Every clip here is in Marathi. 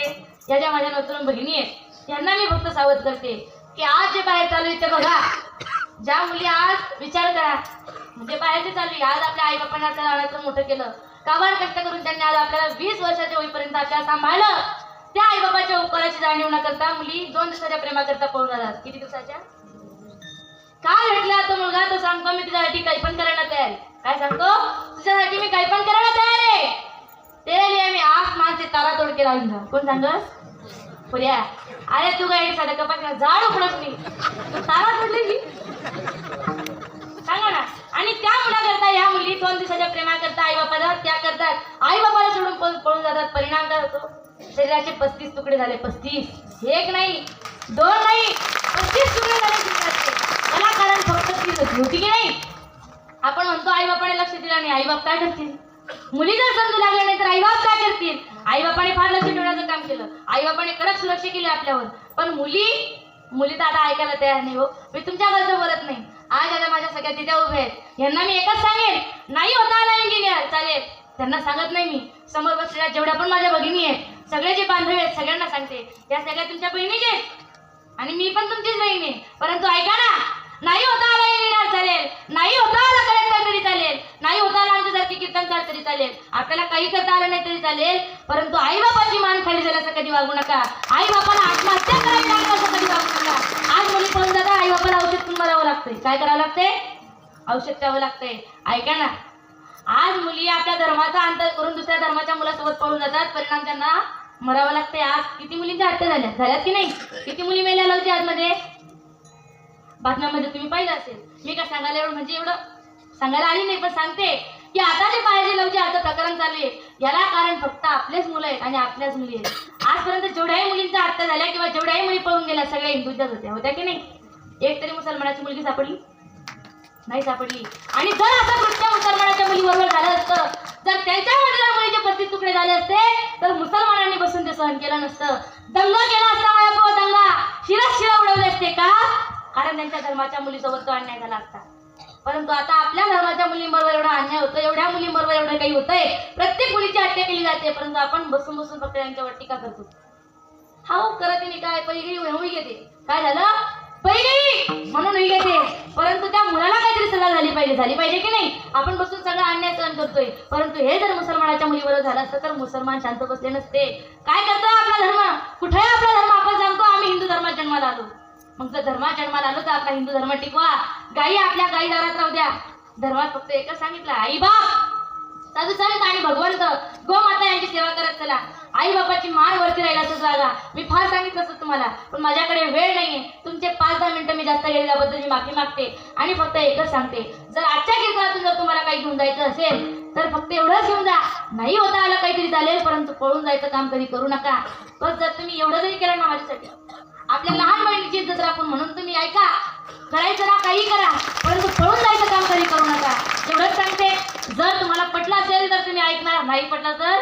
ज्या ज्या माझ्या नोतरून भगिनी आहेत यांना मी फक्त सावध करते. की आज जे बाहेर चालू आहे ते बघा. ज्या मुली आज विचार करा. म्हणजे बाहेरचे चालू आहे. आज आपल्या आई बापांना आपल्या लहानाचं मोठं केलं. काबाड कष्ट करून त्यांनी आज आपल्याला वीस वर्षाच्या होईपर्यंत आपल्याला सांभाळलं. त्या आई बाबाच्या उपकाराची जाणीव न करता मुली दोन दिवसाच्या प्रेमाकरता पळून जातात किती दिवसाच्या? काय भेटला तो मुलगा? तो सांगतो मी तुझ्यासाठी काही पण करायला तयार काय सांगतो? तुझ्यासाठी मी काही पण करायला तयार आहे तेरे लिए मी आसमान से तारा कोण सांगस पुऱ्या अरे तू काय साधा कपाट झाड उपडत मी. तू तारा तोडली सांगा ना. आणि त्या मुलाकरता ह्या मुली दोन दिवसाच्या प्रेमाकरता आई बापाला त्या करतात. आई बापाला सोडून पळून जातात. परिणाम काय होतो? शरीराचे पस्तीस तुकडे झाले. पस्तीस. एक नाही. दोन नाही. पस्तीस तुकडे झाले शरीराचे. मला कारण फक्त तीच होती. होती की नाही? आपण म्हणतो आई बापाने लक्ष दिलं नाही. आई बाप काय करतील? मुली जर समजू लागल्या नाही तर आई बाप काय करतील? आई बापाने फार लक्ष ठेवण्याचं काम केलं. आई बापाने कडक सुरक्षा केली आपल्यावर. पण मुली मुली तर आता ऐकायला तयार नाही हो. मी तुमच्याबद्दल बोलत नाही. आज आता माझ्या सगळ्या तिथे उभे आहेत. यांना मी एकच सांगेन. नाही होता आला इंजिनियर चालेल. त्यांना सांगत नाही मी. समोर बसलेल्या जेवढ्या पण माझ्या भगिनी आहेत सगळे जे बांधव आहेत सगळ्यांना सांगते. या सगळ्या तुमच्या बहिणीचे आहेत. आणि मी पण तुमचीच बहीण आहे. परंतु ऐका ना नाही होता आला इंजिनियर चालेल नाही होता आला कलेक्टर तरी चालेल नाही होता आला आमच्यासारखी कीर्तनकार तरी चालेल आपल्याला काही करता आलं नाही तरी चालेल. परंतु आई बाबाची मान खाली झाल्याचं कधी वागू नका. आई बापाला आत्महत्या करायला लागेल असं कधी वागू नका. आज मुली पळून जाता आई बापाला औषध पण मारावं लागतंय. काय करावं लागतंय? औषध द्यावं लागतंय. ऐका ना. आज मुली आपल्या धर्माचा अंतर करून दुसऱ्या धर्माच्या मुलासोबत पळून जातात. परिणाम त्यांना मरावं लागतंय. आज किती मुलींच्या हत्या झाल्या? झाल्यात की नाही? किती मुली मेल्या लावते आजमध्ये बातम्यामध्ये तुम्ही पाहिलं असेल. मी काय सांगायला एवढं म्हणजे एवढं सांगायला आली नाही पण सांगते की आता प्रकरण चालू आहे याला कारण फक्त आपलेच मुलं आहेत आणि आपल्याच मुली आहेत. आजपर्यंत जेवढ्याही मुलींचा हत्या झाल्या किंवा जेवढ्याही मुली पळून गेल्या सगळ्या हिंदूच्याच होत्या. होत्या की नाही? एक तरी मुसलमानाची मुलगी सापडली? नाही सापडली. आणि जर असं कृत्य मुसलमानाच्या मुलीबरोबर झालं असतं जर त्यांच्या जर मुलीचे पस्तीस तुकडे झाले असते तर मुसलमानांनी बसून ते सहन केलं नसतं. दंग केला असता मायापूर दंगा. शिरा शिरा उडवले असते का? कारण त्यांच्या धर्माच्या मुलीसोबत तो अन्याय झाला असता. परंतु आता आपल्या धर्माच्या मुलींबरोबर एवढा अन्याय होतो एवढ्या मुलींबरोबर एवढं काही होतंय प्रत्येक मुलीची हत्या केली जाते परंतु आपण बसून बसून फक्त त्यांच्यावर टीका करतो. हा करत काय पहिली होई घेते काय झालं? पहिली! म्हणून होई घेते. परंतु त्या मुलाला काहीतरी सल्ला झाली पाहिजे. झाली पाहिजे की नाही? आपण बसून सगळं अन्याय सहन करतोय. परंतु हे जर मुसलमानाच्या मुलीबरोबर झालं असतं तर मुसलमान शांत बसले नसते. काय करतो आपला धर्म? कुठे आपला धर्म आपण सांगतो आम्ही हिंदू धर्मात जन्माला आलो. मग जर धर्मात जन्माला आलो तर आपला हिंदू धर्म टिकवा. गाई आपल्या गाई दारात राहू द्या. धर्मात फक्त एकच सांगितलं आई बाप! साधू चालत आणि भगवंत गोमाता यांची सेवा करत चला. आई बापाची मान वरती राहिला असं जागा. मी फार सांगितलं असं तुम्हाला पण माझ्याकडे वेळ नाहीये. तुमचे पाच दहा मिनिटं मी जास्त गेलेल्याबद्दल मी माफी मागते आणि फक्त एकच सांगते. जर आजच्या कीर्तनातून जर तुम्हाला काही घेऊन जायचं असेल तर फक्त एवढंच घेऊन जा. नाही होता आलं काहीतरी चालेल परंतु पळून जायचं काम कधी करू नका. पण जर तुम्ही एवढं जरी केलं ना माझ्यासाठी आपल्या लहान बहिणीची इज्जत राखून म्हणून तुम्ही ऐका. करायचं ना काही करा. परंतु पळून जायचं काम कधी करू नका. एवढंच सांगते जर तुम्हाला पटलं असेल तर तुम्ही ऐकणार. नाही पटलं तर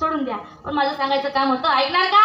सोडून द्या. पण माझं सांगायचं काम होतं ऐकणार का?